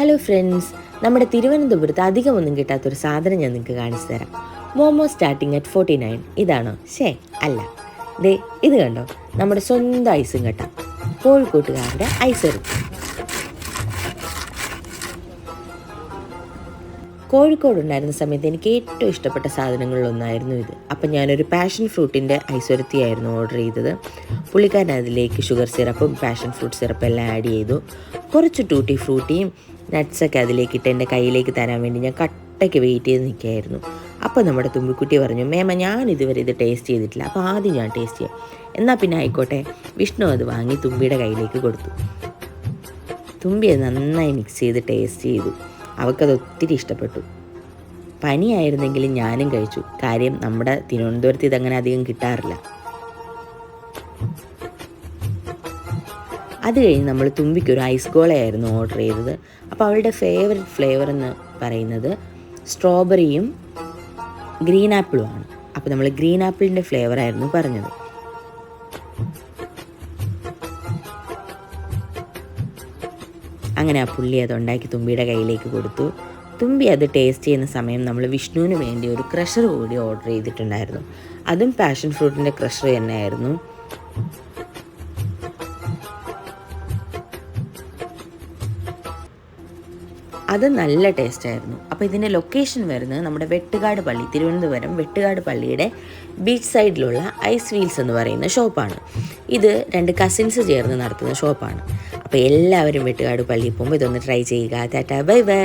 Hello friends നമ്മുടെ തിരുവനന്തപുരത്ത് അധികമൊന്നും കിട്ടാത്തൊരു സാധനം ഞാൻ നിങ്ങൾക്ക് കാണിച്ചു തരാം. Momo starting at forty nine ഇതാണോ? ഷേ അല്ല. ദേ ഇത് കണ്ടോ? നമ്മുടെ സ്വന്തം ഐസും കേട്ടോ. കോഴിക്കോട്ടുകാരുടെ ഐസ് ഇറച്ചി കോഴിക്കോട് ഉണ്ടായിരുന്ന സമയത്ത് എനിക്ക് ഏറ്റവും ഇഷ്ടപ്പെട്ട സാധനങ്ങളിലൊന്നായിരുന്നു ഇത്. അപ്പം ഞാനൊരു പാഷൻ ഫ്രൂട്ടിന്റെ ഐസ്വരത്തിയായിരുന്നു ഓർഡർ ചെയ്തത്. പുള്ളിക്കാരൻ അതിലേക്ക് ഷുഗർ സിറപ്പും പാഷൻ ഫ്രൂട്ട് സിറപ്പും എല്ലാം ആഡ് ചെയ്തു. കുറച്ച് ടൂട്ടി ഫ്രൂട്ടിയും നട്ട്സൊക്കെ അതിലേക്ക് ഇട്ട് എന്റെ കയ്യിലേക്ക് തരാൻ വേണ്ടി ഞാൻ കട്ടയ്ക്ക് വെയിറ്റ് ചെയ്ത് നിൽക്കുകയായിരുന്നു. അപ്പോൾ നമ്മുടെ തുമ്പിക്കുട്ടി പറഞ്ഞു മേമ ഞാൻ ഇതുവരെ ഇത് ടേസ്റ്റ് ചെയ്തിട്ടില്ല. അപ്പോൾ ആദ്യം ഞാൻ ടേസ്റ്റ് ചെയ്യാം. എന്നാൽ പിന്നെ ആയിക്കോട്ടെ. വിഷ്ണു അത് വാങ്ങി തുമ്പിയുടെ കയ്യിലേക്ക് കൊടുത്തു. തുമ്പി അത് നന്നായി മിക്സ് ചെയ്ത് ടേസ്റ്റ് ചെയ്തു. അവൾക്കത് ഒത്തിരി ഇഷ്ടപ്പെട്ടു. പനിയായിരുന്നെങ്കിലും ഞാനും കഴിച്ചു. കാര്യം നമ്മുടെ തിരുവനന്തപുരത്ത് ഇതങ്ങനെ അധികം കിട്ടാറില്ല. അത് കഴിഞ്ഞ് നമ്മൾ തുമ്പിക്ക് ഒരു ഐസ് ഗോളയായിരുന്നു ഓർഡർ ചെയ്തത്. അപ്പോൾ അവളുടെ ഫേവററ്റ് ഫ്ലേവർ എന്ന് പറയുന്നത് സ്ട്രോബെറിയും ഗ്രീൻ ആപ്പിളുമാണ് അപ്പോൾ നമ്മൾ ഗ്രീൻ ആപ്പിളിന്റെ ഫ്ലേവറായിരുന്നു പറഞ്ഞത്. അങ്ങനെ ആ പുള്ളി അത് ഉണ്ടാക്കി തുമ്പിയുടെ കയ്യിലേക്ക് കൊടുത്തു. തുമ്പി അത് ടേസ്റ്റ് ചെയ്യുന്ന സമയം നമ്മൾ വിഷ്ണുവിന് വേണ്ടി ഒരു ക്രഷർ കൂടി ഓർഡർ ചെയ്തിട്ടുണ്ടായിരുന്നു. അതും പാഷൻ ഫ്രൂട്ടിന്റെ ക്രഷർ തന്നെയായിരുന്നു. അത് നല്ല ടേസ്റ്റ് ആയിരുന്നു. അപ്പോൾ ഇതിന്റെ ലൊക്കേഷൻ വരുന്നത് നമ്മുടെ വെട്ടുകാട് പള്ളി തിരുവനന്തപുരം വെട്ടുകാട് പള്ളിയുടെ ബീച്ച് സൈഡിലുള്ള ഐസ് വീൽസ് എന്ന് പറയുന്ന ഷോപ്പാണ് ഇത് രണ്ട് കസിൻസ് ചേർന്ന് നടത്തുന്ന ഷോപ്പാണ് അപ്പോൾ എല്ലാവരും വെട്ടുകാട് പള്ളിയിൽ പോകുമ്പോൾ ഇതൊന്ന് ട്രൈ ചെയ്യുക. Tata bye bye